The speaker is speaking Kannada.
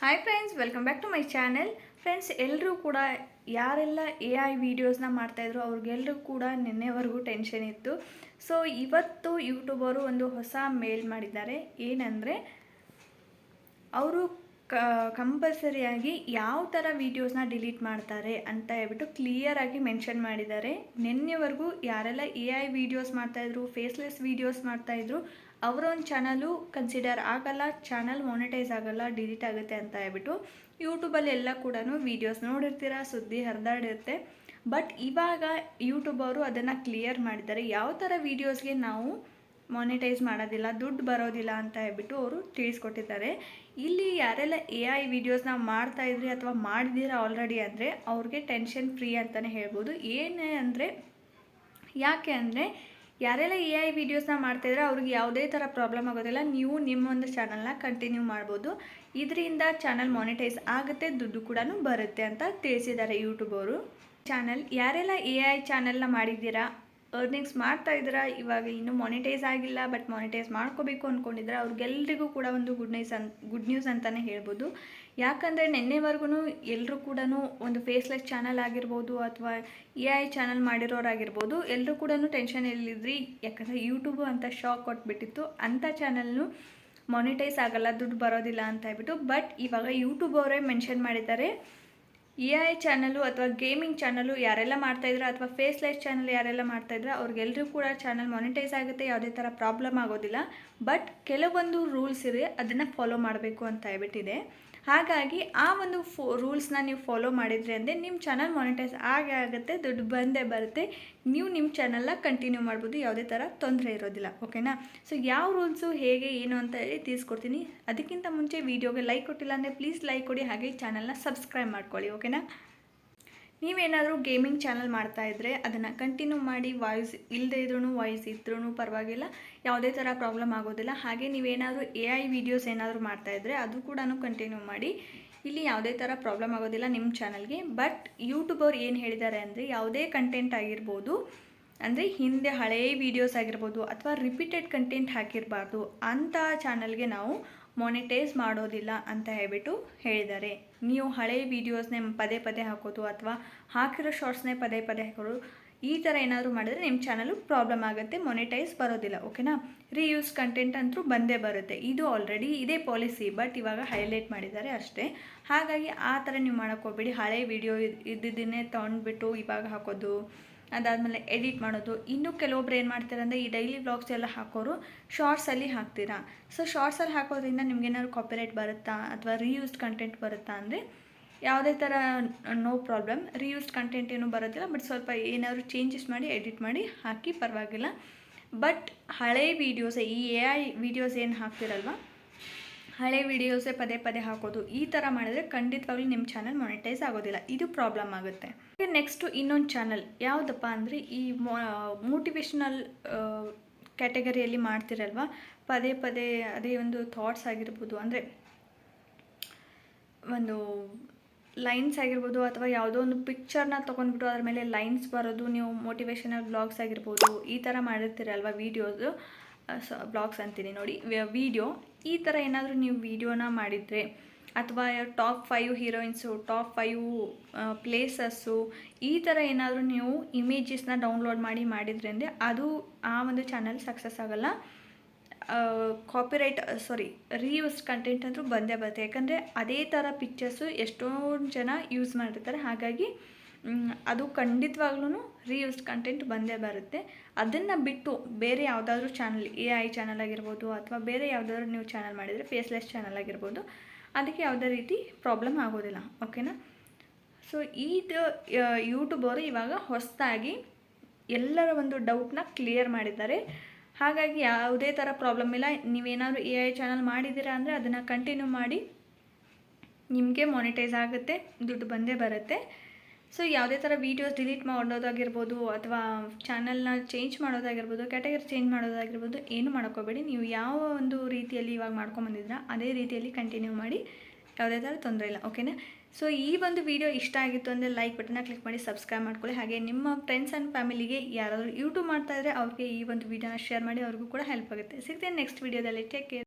Hi friends welcome back to my channel friends ಎಲ್ಲರೂ ಕೂಡ ಯಾರೆಲ್ಲ ಎ ಐ ವಿಡಿಯೋಸ್ನ ಮಾಡ್ತಾಯಿದ್ರು ಅವ್ರಿಗೆಲ್ಲರೂ ಕೂಡ ನಿನ್ನೆವರೆಗೂ ಟೆನ್ಷನ್ ಇತ್ತು. ಸೊ ಇವತ್ತು ಯೂಟ್ಯೂಬರು ಒಂದು ಹೊಸ ಮೇಲ್ ಮಾಡಿದ್ದಾರೆ. ಏನಂದರೆ, ಅವರು ಕ, ಕಂಪಲ್ಸರಿಯಾಗಿ ಯಾವ ಥರ ವೀಡಿಯೋಸ್ನ ಡಿಲೀಟ್ ಮಾಡ್ತಾರೆ ಅಂತ ಹೇಳ್ಬಿಟ್ಟು ಕ್ಲಿಯರಾಗಿ ಮೆನ್ಷನ್ ಮಾಡಿದ್ದಾರೆ. ನಿನ್ನೆವರೆಗೂ ಯಾರೆಲ್ಲ ಎ ಐ ವೀಡಿಯೋಸ್ ಮಾಡ್ತಾಯಿದ್ರು ಫೇಸ್ಲೆಸ್ ವೀಡಿಯೋಸ್ ಮಾಡ್ತಾಯಿದ್ರು ಅವರ ಒಂದು ಚಾನಲು ಕನ್ಸಿಡರ್ ಆಗಲ್ಲ, ಚಾನಲ್ ಮೊನಿಟೈಸ್ ಆಗಲ್ಲ ಡಿಲೀಟ್ ಆಗುತ್ತೆ ಅಂತ ಹೇಳ್ಬಿಟ್ಟು ಯೂಟ್ಯೂಬಲ್ಲಿ ಎಲ್ಲ ಕೂಡ ವೀಡಿಯೋಸ್ ನೋಡಿರ್ತೀರ, ಸುದ್ದಿ ಹರಿದಾಡಿರುತ್ತೆ. ಬಟ್ ಇವಾಗ ಯೂಟ್ಯೂಬ್ ಅವರು ಅದನ್ನು ಕ್ಲಿಯರ್ ಮಾಡಿದ್ದಾರೆ. ಯಾವ ಥರ ವೀಡಿಯೋಸ್ಗೆ ನಾವು ಮಾನಿಟೈಸ್ ಮಾಡೋದಿಲ್ಲ, ದುಡ್ಡು ಬರೋದಿಲ್ಲ ಅಂತ ಹೇಳ್ಬಿಟ್ಟು ಅವರು ತಿಳಿಸ್ಕೊಟ್ಟಿದ್ದಾರೆ. ಇಲ್ಲಿ ಯಾರೆಲ್ಲ ಎ ಐ ವೀಡಿಯೋಸ್ನ ಮಾಡ್ತಾಯಿದ್ರಿ ಅಥವಾ ಮಾಡಿದ್ದೀರಾ ಆಲ್ರೆಡಿ ಅಂದರೆ ಅವ್ರಿಗೆ ಟೆನ್ಷನ್ ಫ್ರೀ ಅಂತಲೇ ಹೇಳ್ಬೋದು. ಏನೇ ಅಂದರೆ ಯಾಕೆ ಅಂದರೆ ಯಾರೆಲ್ಲ ಎ ಐ ವೀಡಿಯೋಸ್ನ ಮಾಡ್ತಾಯಿದ್ರೆ ಅವ್ರಿಗೆ ಯಾವುದೇ ಥರ ಪ್ರಾಬ್ಲಮ್ ಆಗೋದಿಲ್ಲ. ನೀವು ನಿಮ್ಮ ಒಂದು ಚಾನಲ್ನ ಕಂಟಿನ್ಯೂ ಮಾಡ್ಬೋದು. ಇದರಿಂದ ಚಾನಲ್ ಮಾನಿಟೈಸ್ ಆಗುತ್ತೆ, ದುಡ್ಡು ಕೂಡ ಬರುತ್ತೆ ಅಂತ ತಿಳಿಸಿದ್ದಾರೆ ಯೂಟ್ಯೂಬ್ ಅವರು. ಚಾನಲ್ ಯಾರೆಲ್ಲ ಎ ಐ ಚಾನಲ್ನ ಮಾಡಿದ್ದೀರಾ? ಅರ್ನಿಂಗ್ಸ್ ಮಾಡ್ತಾ ಇದ್ದೀರಾ? ಇವಾಗ ಇನ್ನೂ ಮಾನಿಟೈಸ್ ಆಗಿಲ್ಲ ಬಟ್ ಮಾನಿಟೈಸ್ ಮಾಡ್ಕೋಬೇಕು ಅಂದ್ಕೊಂಡಿದ್ರೆ ಅವ್ರಿಗೆಲ್ರಿಗೂ ಕೂಡ ಒಂದು good nice and good news ಅಂತಲೇ ಹೇಳ್ಬೋದು. ಯಾಕಂದರೆ ನಿನ್ನೆವರೆಗೂ ಎಲ್ಲರೂ ಕೂಡ ಒಂದು ಫೇಸ್ಲೆಸ್ ಚಾನಲ್ ಆಗಿರ್ಬೋದು ಅಥವಾ ಎ ಐ ಚಾನಲ್ ಮಾಡಿರೋರಾಗಿರ್ಬೋದು ಎಲ್ಲರೂ ಕೂಡ ಟೆನ್ಷನ್ ಎಲ್ಲಿದ್ರಿ ಯಾಕಂದರೆ ಯೂಟ್ಯೂಬು ಅಂತ ಶಾಕ್ ಕೊಟ್ಬಿಟ್ಟಿತ್ತು. ಅಂಥ ಚಾನಲ್ನು ಮಾನಿಟೈಸ್ ಆಗಲ್ಲ, ದುಡ್ಡು ಬರೋದಿಲ್ಲ ಅಂತ ಹೇಳ್ಬಿಟ್ಟು. ಬಟ್ ಇವಾಗ ಯೂಟ್ಯೂಬ್ ಅವರೇ ಮೆನ್ಷನ್ ಮಾಡಿದ್ದಾರೆ. ಎ ಐ ಚಾನಲು ಅಥವಾ ಗೇಮಿಂಗ್ ಚಾನಲು ಯಾರೆಲ್ಲ ಮಾಡ್ತಾಯಿದ್ರು ಅಥವಾ ಫೇಸ್ ಲೈಫ್ ಚಾನಲ್ ಯಾರೆಲ್ಲ ಮಾಡ್ತಾಯಿದ್ರು ಅವ್ರಿಗೆಲ್ಲರೂ ಕೂಡ ಚಾನಲ್ ಮಾನಿಟೈಸ್ ಆಗುತ್ತೆ, ಯಾವುದೇ ಥರ ಪ್ರಾಬ್ಲಮ್ ಆಗೋದಿಲ್ಲ. ಬಟ್ ಕೆಲವೊಂದು ರೂಲ್ಸ್ ಇದೆ ಅದನ್ನು ಫಾಲೋ ಮಾಡಬೇಕು ಅಂತ ಹೇಳ್ಬಿಟ್ಟಿದೆ. ಹಾಗಾಗಿ ಆ ಒಂದು ಫೋ ರೂಲ್ಸ್ನ ನೀವು ಫಾಲೋ ಮಾಡಿದ್ರಿ ಅಂದರೆ ನಿಮ್ಮ ಚಾನಲ್ ಮಾನಿಟೈಸ್ ಆಗೇ ಆಗುತ್ತೆ, ದುಡ್ಡು ಬಂದೇ ಬರುತ್ತೆ. ನೀವು ನಿಮ್ಮ ಚಾನಲ್ನ ಕಂಟಿನ್ಯೂ ಮಾಡ್ಬೋದು, ಯಾವುದೇ ಥರ ತೊಂದರೆ ಇರೋದಿಲ್ಲ ಓಕೆನಾ ಸೊ ಯಾವ ರೂಲ್ಸು ಹೇಗೆ, ಏನು ಅಂತ ಹೇಳಿ ತಿಳಿಸ್ಕೊಡ್ತೀನಿ. ಅದಕ್ಕಿಂತ ಮುಂಚೆ ವೀಡಿಯೋಗೆ ಲೈಕ್ ಕೊಟ್ಟಿಲ್ಲ ಅಂದರೆ ಪ್ಲೀಸ್ ಲೈಕ್ ಕೊಡಿ, ಹಾಗೆ ಚಾನಲ್ನ ಸಬ್ಸ್ಕ್ರೈಬ್ ಮಾಡ್ಕೊಳ್ಳಿ ಓಕೆನಾ ನೀವೇನಾದರೂ ಗೇಮಿಂಗ್ ಚಾನಲ್ ಇದ್ದರೆ ಅದನ್ನು ಕಂಟಿನ್ಯೂ ಮಾಡಿ ವಾಯ್ಸ್ ಇಲ್ಲದೇ ಇದ್ರೂ ವಾಯ್ಸ್ ಇದ್ರೂ ಪರವಾಗಿಲ್ಲ, ಯಾವುದೇ ಥರ ಪ್ರಾಬ್ಲಮ್ ಆಗೋದಿಲ್ಲ. ಹಾಗೆ ನೀವೇನಾದರೂ ಎ ಐ ವಿಡಿಯೋಸ್ ಏನಾದರೂ ಮಾಡ್ತಾಯಿದ್ರೆ ಅದು ಕೂಡ ಕಂಟಿನ್ಯೂ ಮಾಡಿ. ಇಲ್ಲಿ ಯಾವುದೇ ಥರ ಪ್ರಾಬ್ಲಮ್ ಆಗೋದಿಲ್ಲ ನಿಮ್ಮ ಚಾನಲ್ಗೆ ಬಟ್ ಯೂಟ್ಯೂಬರ್ ಏನು ಹೇಳಿದ್ದಾರೆ ಅಂದರೆ ಯಾವುದೇ ಕಂಟೆಂಟ್ ಆಗಿರ್ಬೋದು, ಅಂದರೆ ಹಿಂದೆ ಹಳೆಯ ವೀಡಿಯೋಸ್ ಆಗಿರ್ಬೋದು ಅಥವಾ ರಿಪೀಟೆಡ್ ಕಂಟೆಂಟ್ ಹಾಕಿರಬಾರ್ದು ಅಂಥ ಚಾನಲ್ಗೆ ನಾವು ಮಾನಿಟೈಸ್ ಮಾಡೋದಿಲ್ಲ ಅಂತ ಹೇಳ್ಬಿಟ್ಟು ಹೇಳಿದ್ದಾರೆ. ನೀವು ಹಳೆಯ ವೀಡಿಯೋಸ್ನೇ ಪದೇ ಪದೇ ಹಾಕೋದು ಅಥವಾ ಹಾಕಿರೋ ಶಾರ್ಟ್ಸ್ನೇ ಪದೇ ಪದೇ ಹಾಕೋದು ಈ ಥರ ಏನಾದರೂ ಮಾಡಿದ್ರೆ ನಿಮ್ಮ ಚಾನಲು ಪ್ರಾಬ್ಲಮ್ ಆಗುತ್ತೆ ಮೊನಿಟೈಸ್ ಬರೋದಿಲ್ಲ ಓಕೆನಾ ರೀಯೂಸ್ ಕಂಟೆಂಟ್ ಅಂತೂ ಬಂದೇ ಬರುತ್ತೆ. ಇದು ಆಲ್ರೆಡಿ ಇದೇ ಪಾಲಿಸಿ ಬಟ್ ಇವಾಗ ಹೈಲೈಟ್ ಮಾಡಿದ್ದಾರೆ ಅಷ್ಟೇ. ಹಾಗಾಗಿ ಆ ಥರ ನೀವು ಮಾಡೋಕ್ಕೋಗ್ಬೇಡಿ ಹಳೆ ವಿಡಿಯೋ ಇದ್ದಿದ್ದನ್ನೇ ತೊಗೊಂಡ್ಬಿಟ್ಟು ಇವಾಗ ಹಾಕೋದು ಅದಾದಮೇಲೆ ಎಡಿಟ್ ಮಾಡೋದು. ಇನ್ನೂ ಕೆಲವೊಬ್ರು ಏನು ಮಾಡ್ತಾರೆ ಅಂದರೆ ಈ ಡೈಲಿ ವ್ಲಾಗ್ಸ್ ಎಲ್ಲ ಹಾಕೋರು ಶಾರ್ಟ್ಸಲ್ಲಿ ಹಾಕ್ತೀರಾ. ಸೊ ಶಾರ್ಟ್ಸಲ್ಲಿ ಹಾಕೋದ್ರಿಂದ ನಿಮ್ಗೇನಾದ್ರು ಕಾಪಿರೈಟ್ ಬರುತ್ತಾ? ಅಥವಾ ರೀಯೂಸ್ಡ್ ಕಂಟೆಂಟ್ ಬರುತ್ತಾ ಅಂದರೆ? ಯಾವುದೇ ಥರ ನೋ ಪ್ರಾಬ್ಲಮ್ ರೀಯೂಸ್ಡ್ ಕಂಟೆಂಟ್ ಏನೂ ಬರೋದಿಲ್ಲ. ಬಟ್ ಸ್ವಲ್ಪ ಏನಾದರೂ ಚೇಂಜಸ್ ಮಾಡಿ ಎಡಿಟ್ ಮಾಡಿ ಹಾಕಿ ಪರವಾಗಿಲ್ಲ. ಬಟ್ ಹಳೆ ವೀಡಿಯೋಸ್ ಈ ಎ ಐ ವೀಡಿಯೋಸ್ ಏನು ಹಾಕ್ತಿರಲ್ವ? ಹಳೆ ವಿಡಿಯೋಸೇ ಪದೇ ಪದೇ ಹಾಕೋದು, ಈ ಥರ ಮಾಡಿದ್ರೆ ಖಂಡಿತವಾಗ್ಲೂ ನಿಮ್ಮ ಚಾನಲ್ ಮೊನಿಟೈಸ್ ಆಗೋದಿಲ್ಲ. ಇದು ಪ್ರಾಬ್ಲಮ್ ಆಗುತ್ತೆ. ನೆಕ್ಸ್ಟು ಇನ್ನೊಂದು ಚಾನಲ್ ಯಾವುದಪ್ಪ ಅಂದರೆ ಈ ಮೋಟಿವೇಶ್ನಲ್ ಕ್ಯಾಟಗರಿಯಲ್ಲಿ ಮಾಡ್ತಿರಲ್ವ? ಪದೇ ಪದೇ ಅದೇ ಒಂದು ಥಾಟ್ಸ್ ಆಗಿರ್ಬೋದು. ಅಂದರೆ ಒಂದು ಲೈನ್ಸ್ ಆಗಿರ್ಬೋದು ಅಥವಾ ಯಾವುದೋ ಒಂದು ಪಿಕ್ಚರ್ನ ತೊಗೊಂಡ್ಬಿಟ್ಟು ಅದ್ರ ಮೇಲೆ ಲೈನ್ಸ್ ಬರೋದು, ನೀವು ಮೋಟಿವೇಶನಲ್ ಬ್ಲಾಗ್ಸ್ ಆಗಿರ್ಬೋದು, ಈ ಥರ ಮಾಡಿರ್ತೀರಲ್ವ ವೀಡಿಯೋಸು ಬ್ಲಾಗ್ಸ್ ಅಂತೀನಿ ನೋಡಿ. ವಿಡಿಯೋ ಈ ಥರ ಏನಾದರೂ ನೀವು ವಿಡಿಯೋನ ಮಾಡಿದರೆ, ಅಥವಾ top five heroines top five places ಈ ಥರ ಏನಾದರೂ ನೀವು ಇಮೇಜಸ್ನ ಡೌನ್ಲೋಡ್ ಮಾಡಿ ಮಾಡಿದ್ರೆ ಅಂದರೆ ಅದು ಆ ಒಂದು ಚಾನಲ್ ಸಕ್ಸಸ್ ಆಗೋಲ್ಲ. ಕಾಪಿರೈಟ್ ಸಾರಿ ರೀಯೂಸ್ ಕಂಟೆಂಟ್ ಅಂದರೂ ಬಂದೇ ಬರುತ್ತೆ. ಯಾಕಂದರೆ ಅದೇ ಥರ ಪಿಕ್ಚರ್ಸು ಎಷ್ಟೊಂದು ಜನ ಯೂಸ್ ಮಾಡಿರ್ತಾರೆ ಹಾಗಾಗಿ ಅದು ಖಂಡಿತವಾಗ್ಲೂ ರೀಯೂಸ್ಡ್ ಕಂಟೆಂಟ್ ಬಂದೇ ಬರುತ್ತೆ. ಅದನ್ನು ಬಿಟ್ಟು ಬೇರೆ ಯಾವುದಾದ್ರೂ ಚಾನಲ್ ಎ ಐ ಚಾನಲ್ ಆಗಿರ್ಬೋದು ಅಥವಾ ಬೇರೆ ಯಾವುದಾದ್ರೂ ನೀವು ಚಾನಲ್ ಮಾಡಿದರೆ ಫೇಸ್ಲೆಸ್ ಚಾನಲ್ ಆಗಿರ್ಬೋದು, ಅದಕ್ಕೆ ಯಾವುದೇ ರೀತಿ ಪ್ರಾಬ್ಲಮ್ ಆಗೋದಿಲ್ಲ ಓಕೆನಾ ಸೊ ಇದು ಯೂಟ್ಯೂಬವರು ಇವಾಗ ಹೊಸದಾಗಿ ಎಲ್ಲರ ಒಂದು ಡೌಟ್ನ ಕ್ಲಿಯರ್ ಮಾಡಿದ್ದಾರೆ. ಹಾಗಾಗಿ ಯಾವುದೇ ಥರ ಪ್ರಾಬ್ಲಮ್ ಇಲ್ಲ. ನೀವೇನಾದರೂ ಎ ಐ ಚಾನಲ್ ಮಾಡಿದ್ದೀರಾ ಅಂದರೆ ಅದನ್ನು ಕಂಟಿನ್ಯೂ ಮಾಡಿ ನಿಮಗೆ ಮಾನಿಟೈಸ್ ಆಗುತ್ತೆ, ದುಡ್ಡು ಬಂದೇ ಬರುತ್ತೆ. ಸೊ ಯಾವುದೇ ಥರ ವೀಡಿಯೋಸ್ ಡಿಲೀಟ್ ಮಾಡೋದಾಗಿರ್ಬೋದು ಅಥವಾ ಚಾನಲ್ನ ಚೇಂಜ್ ಮಾಡೋದಾಗಿರ್ಬೋದು ಕ್ಯಾಟಗರಿ ಚೇಂಜ್ ಮಾಡೋದಾಗಿರ್ಬೋದು, ಏನು ಮಾಡ್ಕೋಬೇಡಿ. ನೀವು ಯಾವ ಒಂದು ರೀತಿಯಲ್ಲಿ ಇವಾಗ ಮಾಡ್ಕೊಂಬಂದಿದ್ರ ಅದೇ ರೀತಿಯಲ್ಲಿ ಕಂಟಿನ್ಯೂ ಮಾಡಿ. ಯಾವುದೇ ಥರ ತೊಂದರೆ ಇಲ್ಲ ಓಕೆನಾ ಸೊ ಈ ಒಂದು ವಿಡಿಯೋ ಇಷ್ಟ ಆಗಿತ್ತು ಅಂದರೆ ಲೈಕ್ ಬಟನ್ನ ಕ್ಲಿಕ್ ಮಾಡಿ ಸಬ್ಸ್ಕ್ರೈಬ್ ಮಾಡ್ಕೊಳ್ಳಿ. ಹಾಗೆ ನಿಮ್ಮ ಫ್ರೆಂಡ್ಸ್ ಆ್ಯಂಡ್ ಫ್ಯಾಮಿಲಿಗೆ ಯಾರಾದರೂ ಯೂಟ್ಯೂಬ್ ಮಾಡ್ತಾಯಿದ್ರೆ ಅವ್ರಿಗೆ ಈ ಒಂದು ವಿಡಿಯೋನ ಶೇರ್ ಮಾಡಿ, ಅವ್ರಿಗೂ ಕೂಡ ಹೆಲ್ಪ್ ಆಗುತ್ತೆ. ಸಿಗ್ತೇನೆ ನೆಕ್ಸ್ಟ್ ವೀಡಿಯೋದಲ್ಲಿ ಟೇಕ್ ಕೇರ್